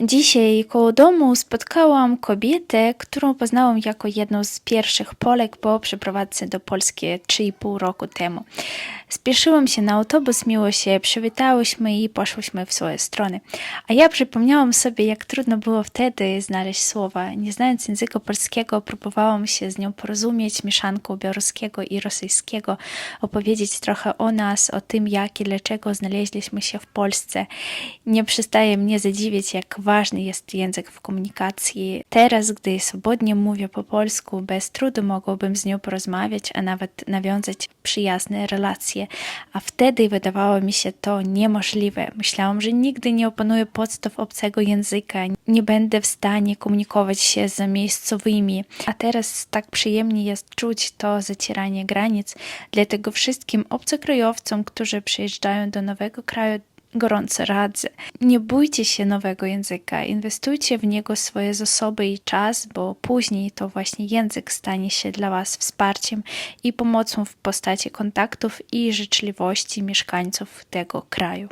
Dzisiaj koło domu spotkałam kobietę, którą poznałam jako jedną z pierwszych Polek po przeprowadzce do Polski 3,5 roku temu. Spieszyłam się na autobus, miło się przywitałyśmy i poszłyśmy w swoje strony. A ja przypomniałam sobie, jak trudno było wtedy znaleźć słowa. Nie znając języka polskiego, próbowałam się z nią porozumieć mieszanką białoruskiego i rosyjskiego, opowiedzieć trochę o nas, o tym, jak i dlaczego znaleźliśmy się w Polsce. Nie przestaje mnie zadziwiać, jak ważny jest język w komunikacji. Teraz, gdy swobodnie mówię po polsku, bez trudu mogłabym z nią porozmawiać, a nawet nawiązać przyjazne relacje. A wtedy wydawało mi się to niemożliwe. Myślałam, że nigdy nie opanuję podstaw obcego języka, nie będę w stanie komunikować się z miejscowymi. A teraz tak przyjemnie jest czuć to zacieranie granic. Dlatego wszystkim obcokrajowcom, którzy przyjeżdżają do nowego kraju, gorąco radzę. Nie bójcie się nowego języka, inwestujcie w niego swoje zasoby i czas, bo później to właśnie język stanie się dla Was wsparciem i pomocą w postaci kontaktów i życzliwości mieszkańców tego kraju.